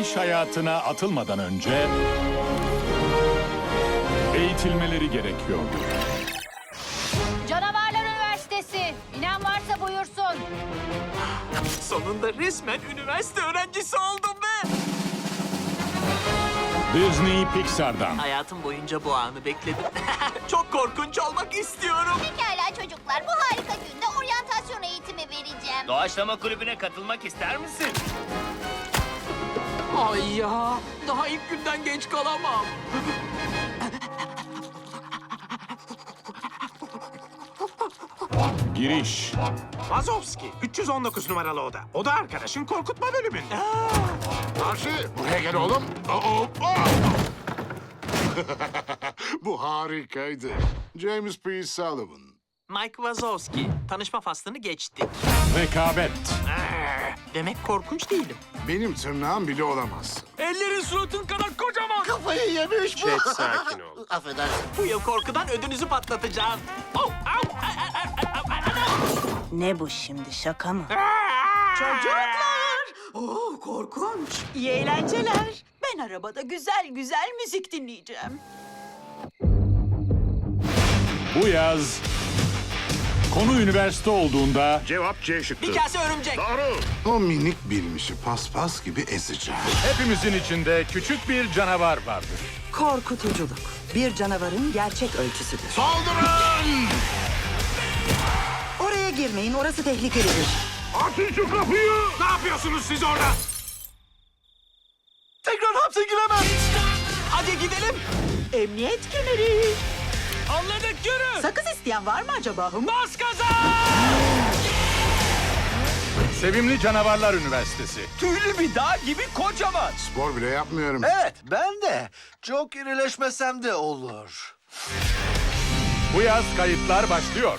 İş hayatına atılmadan önce eğitilmeleri gerekiyor. Canavarlar Üniversitesi. İnan varsa buyursun. Sonunda resmen üniversite öğrencisi oldum be. Disney Pixar'dan Hayatım boyunca bu anı bekledim. Çok korkunç olmak istiyorum. Pekala çocuklar bu harika vereceğim. Doğaçlama kulübüne katılmak ister misin? Ay ya, daha ilk günden geç kalamam. giriş. Vazovski, 319 numaralı oda. Oda arkadaşın korkutma bölümünde. Karşı buraya gel oğlum. Oo, oo. Bu harikaydı. James P. Sullivan. Mike Wazowski, tanışma faslını geçtik. Rekabet. Demek korkunç değilim. Benim tırnağım bile olamazsın. Ellerin suratın kadar kocaman. Kafayı yemiş bu. sakin ol. Affedersin. Bu yıl korkudan ödünüzü patlatacağım. Oh, au, ay, ay, ay, ay, ay, ay. Ne bu şimdi şaka mı? Çocuklar! Oo korkunç. İyi eğlenceler. Ben arabada güzel güzel müzik dinleyeceğim. Bu yaz konu üniversite olduğunda Cevap C şıkkı. Bir kase örümcek. O minik bilmişi paspas gibi ezeceğim. hepimizin içinde küçük bir canavar vardır. Korkutuculuk. Bir canavarın gerçek ölçüsüdür. Saldırın! Oraya girmeyin, orası tehlikelidir. Açın şu kapıyı. Ne yapıyorsunuz siz orada? Tekrar hapse giremem. Hadi gidelim. Emniyet kemeri. Anladık yürü. Sakız isteyen var mı acaba? Hım? Bas gaza. Sevimli Canavarlar Üniversitesi. Tüylü bir dağ gibi kocaman. Spor bile yapmıyorum. Evet, ben de. Çok irileşmesem de olur. Bu yaz kayıtlar başlıyor.